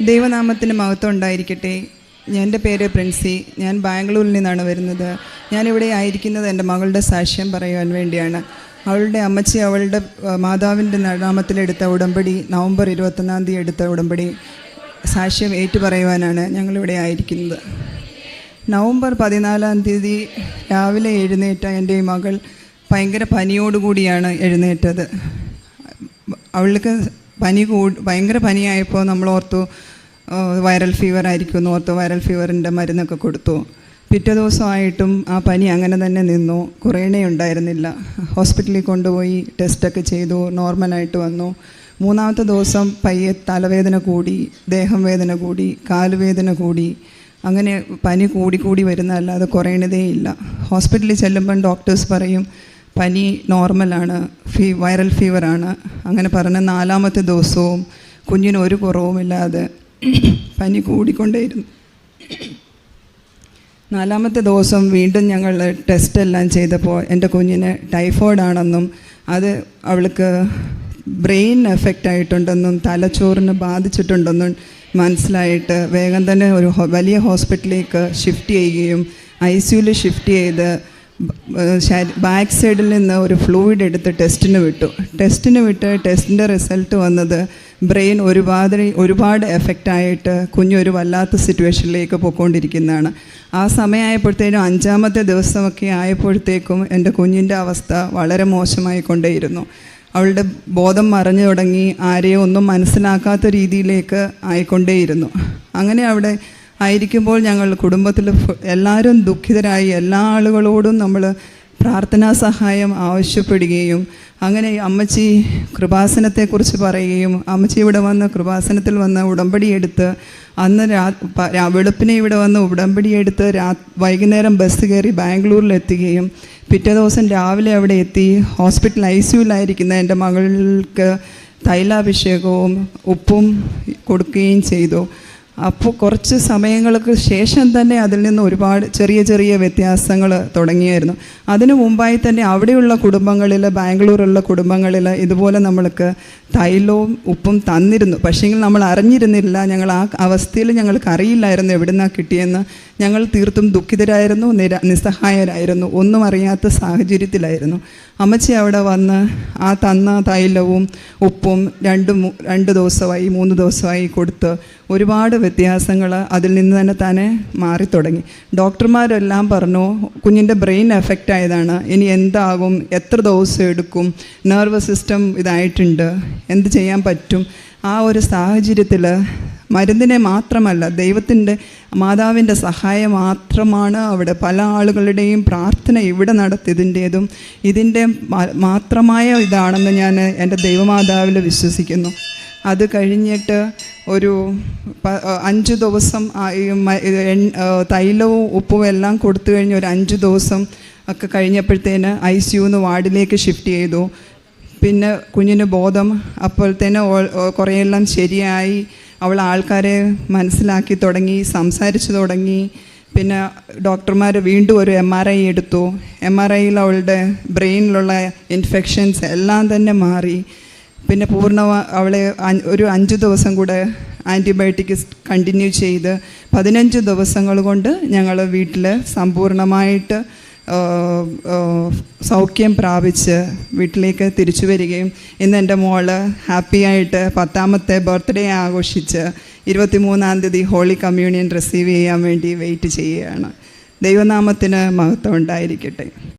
ദൈവനാമത്തിന് മഹത്വം ഉണ്ടായിരിക്കട്ടെ. എന്റെ പേര് പ്രിൻസി. ഞാൻ ബാംഗ്ലൂരിൽ നിന്നാണ് വരുന്നത്. ഞാനിവിടെ ആയിരിക്കുന്നത് എന്റെ മകളുടെ സാക്ഷ്യം പറയുവാൻ വേണ്ടിയാണ്. അവളുടെ അമ്മച്ചി അവളുടെ മാതാവിന്റെ നാമത്തിലെടുത്ത ഉടമ്പടി നവംബർ ഇരുപത്തൊന്നാം തീയതി എടുത്ത ഉടമ്പടി സാക്ഷ്യം ഏറ്റുപറയുവാനാണ് ഞങ്ങളിവിടെ ആയിരിക്കുന്നത്. നവംബർ പതിനാലാം തീയതി രാവിലെ എഴുന്നേറ്റ എന്റെ മകൾ ഭയങ്കര പനിയോടുകൂടിയാണ് എഴുന്നേറ്റത്. അവൾക്ക് പനി കൂ ഭയങ്കര പനിയായപ്പോൾ നമ്മൾ ഓർത്തു വൈറൽ ഫീവർ ആയിരിക്കും എന്ന് ഓർത്തു വൈറൽ ഫീവറിന്റെ മരുന്നൊക്കെ കൊടുത്തു. പിറ്റേ ദിവസമായിട്ടും ആ പനി അങ്ങനെ തന്നെ നിന്നു. കുറേണേ ഉണ്ടായിരുന്നില്ല. ഹോസ്പിറ്റലിൽ കൊണ്ടുപോയി ടെസ്റ്റൊക്കെ ചെയ്തു നോർമലായിട്ട് വന്നു. മൂന്നാമത്തെ ദിവസം പയ്യെ തലവേദന കൂടി ദേഹം വേദന കൂടി കാലുവേദന കൂടി. അങ്ങനെ പനി കൂടി കൂടി വരുന്നതല്ലാതെ കുറയണതേ ഇല്ല. ഹോസ്പിറ്റലിൽ ചെല്ലുമ്പം ഡോക്ടേഴ്സ് പറയും പനി നോർമലാണ് ഫീ വൈറൽ ഫീവറാണ് അങ്ങനെ പറഞ്ഞ നാലാമത്തെ ദിവസവും കുഞ്ഞിന് ഒരു കുറവുമില്ലാതെ പനി കൂടിക്കൊണ്ടേയിരുന്നു. നാലാമത്തെ ദിവസം വീണ്ടും ഞങ്ങൾ ടെസ്റ്റ് എല്ലാം ചെയ്തപ്പോൾ എന്റെ കുഞ്ഞിന് ടൈഫോയിഡ് ആണെന്നും അത് അവൾക്ക് ബ്രെയിൻ എഫക്റ്റ് ആയിട്ടുണ്ടെന്നും തലച്ചോറിന് ബാധിച്ചിട്ടുണ്ടെന്നും മനസ്സിലായിട്ട് വേഗം തന്നെ ഒരു വലിയ ഹോസ്പിറ്റലിലേക്ക് ഷിഫ്റ്റ് ചെയ്യുകയും ഐ സിയുയിൽ ഷിഫ്റ്റ് ചെയ്ത് ബാക്ക് സൈഡിൽ നിന്ന് ഒരു ഫ്ലൂയിഡ് എടുത്ത് ടെസ്റ്റിന് വിട്ടു. ടെസ്റ്റിന് വിട്ട് ടെസ്റ്റിന്റെ റിസൾട്ട് വന്നത് ബ്രെയിൻ ഒരുപാട് ഒരുപാട് എഫക്റ്റ് ആയിട്ട് കുഞ്ഞൊരു വല്ലാത്ത സിറ്റുവേഷനിലേക്ക് പോയിക്കൊണ്ടിരിക്കുന്നതാണ്. ആ സമയമായപ്പോഴത്തേനും അഞ്ചാമത്തെ ദിവസമൊക്കെ ആയപ്പോഴത്തേക്കും എന്റെ കുഞ്ഞിന്റെ അവസ്ഥ വളരെ മോശമായി കൊണ്ടേയിരുന്നു അവളുടെ ബോധം മറഞ്ഞു തുടങ്ങി ആരെയും ഒന്നും മനസ്സിലാക്കാത്ത രീതിയിലേക്ക് ആയിക്കൊണ്ടേയിരുന്നു. അങ്ങനെ അവിടെ ആയിരിക്കുമ്പോൾ ഞങ്ങൾ കുടുംബത്തിൽ എല്ലാവരും ദുഃഖിതരായി എല്ലാ ആളുകളോടും നമ്മൾ പ്രാർത്ഥനാ സഹായം ആവശ്യപ്പെടുകയും അങ്ങനെ അമ്മച്ചി കൃപാസനത്തെക്കുറിച്ച് പറയുകയും അമ്മച്ചി ഇവിടെ വന്ന് കൃപാസനത്തിൽ വന്ന് ഉടമ്പടി എടുത്ത് അന്ന് രാ വെളുപ്പിനെ ഇവിടെ വന്ന് ഉടമ്പടി എടുത്ത് രാ വൈകുന്നേരം ബസ് കയറി ബാംഗ്ലൂരിൽ എത്തുകയും പിറ്റേ ദിവസം രാവിലെ അവിടെ എത്തി ഹോസ്പിറ്റൽ ഐ സിയുലായിരിക്കുന്ന എന്റെ മകൾക്ക് തൈലാഭിഷേകവും ഉപ്പും കൊടുക്കുകയും ചെയ്തു. അപ്പോൾ കുറച്ച് സമയങ്ങൾക്ക് ശേഷം തന്നെ അതിൽ നിന്ന് ഒരുപാട് ചെറിയ ചെറിയ വ്യത്യാസങ്ങൾ തുടങ്ങിയായിരുന്നു. അതിനു മുമ്പായി തന്നെ അവിടെയുള്ള കുടുംബങ്ങളിൽ ബാംഗ്ലൂരുള്ള കുടുംബങ്ങളിൽ ഇതുപോലെ നമ്മൾക്ക് തൈലവും ഉപ്പും തന്നിരുന്നു. പക്ഷേങ്കിൽ നമ്മൾ അറിഞ്ഞിരുന്നില്ല ഞങ്ങൾ ആ അവസ്ഥയിൽ ഞങ്ങൾക്ക് അറിയില്ലായിരുന്നു എവിടെ നിന്നാണ് കിട്ടിയെന്ന്. ഞങ്ങൾ തീർത്തും ദുഃഖിതരായിരുന്നു നിര നിസ്സഹായരായിരുന്നു ഒന്നും അറിയാത്ത സാഹചര്യത്തിലായിരുന്നു. അമ്മച്ചി അവിടെ വന്ന് ആ തന്ന തൈലവും ഉപ്പും രണ്ട് രണ്ട് ദിവസമായി മൂന്ന് ദിവസമായി കൊടുത്ത് ഒരുപാട് വ്യത്യാസങ്ങൾ അതിൽ നിന്ന് തന്നെ തന്നെ മാറി തുടങ്ങി ഡോക്ടർമാരെല്ലാം പറഞ്ഞു കുഞ്ഞിന്റെ ബ്രെയിൻ എഫക്റ്റ് ആയതാണ്. ഇനി എന്താകും? എത്ര ദിവസം എടുക്കും? നെർവസ് സിസ്റ്റം ഇതായിട്ടുണ്ട്. എന്ത് ചെയ്യാൻ പറ്റും? ആ ഒരു സാഹചര്യത്തിൽ മരുന്നിനെ മാത്രമല്ല ദൈവത്തിന്റെ മാതാവിന്റെ സഹായം മാത്രമാണ് അവിടെ. പല ആളുകളുടെയും പ്രാർത്ഥന ഇവിടെ നടത്തിയതിന്റേതും ഇതിന്റെ മാത്രമായ ഇതാണെന്ന് ഞാൻ എന്റെ ദൈവമാതാവിൽ വിശ്വസിക്കുന്നു. അത് കഴിഞ്ഞിട്ട് ഒരു അഞ്ച് ദിവസം തൈലവും ഉപ്പും എല്ലാം കൊടുത്തു കഴിഞ്ഞ് ഒരു അഞ്ച് ദിവസം ഒക്കെ കഴിഞ്ഞപ്പോഴത്തേന് ഐ സി യുന്ന് വാർഡിലേക്ക് ഷിഫ്റ്റ് ചെയ്തു. പിന്നെ കുഞ്ഞിന് ബോധം അപ്പോഴത്തേന് കുറേയെല്ലാം ശരിയായി. അവൾ ആൾക്കാരെ മനസ്സിലാക്കി തുടങ്ങി സംസാരിച്ചു തുടങ്ങി. പിന്നെ ഡോക്ടർമാർ വീണ്ടും ഒരു എം ആർ ഐ എടുത്തു. എം ആർ ഐയിൽ അവളുടെ ബ്രെയിനിലുള്ള ഇൻഫെക്ഷൻസ് എല്ലാം തന്നെ മാറി. പിന്നെ പൂർണ അവളെ ഒരു അഞ്ച് ദിവസം കൂടെ ആന്റിബയോട്ടിക് കണ്ടിന്യൂ ചെയ്ത് പതിനഞ്ച് ദിവസങ്ങൾ കൊണ്ട് ഞങ്ങൾ വീട്ടിൽ സമ്പൂർണമായിട്ട് സൗഖ്യം പ്രാപിച്ച് വീട്ടിലേക്ക് തിരിച്ചു വരികയും ഇന്ന് എന്റെ മോൾ ഹാപ്പിയായിട്ട് പത്താമത്തെ ബർത്ത്ഡേ ആഘോഷിച്ച് ഇരുപത്തിമൂന്നാം തീയതി ഹോളി കമ്മ്യൂണിയൻ റിസീവ് ചെയ്യാൻ വേണ്ടി വെയിറ്റ് ചെയ്യുകയാണ്. ദൈവനാമത്തിന് മഹത്വം ഉണ്ടായിരിക്കട്ടെ.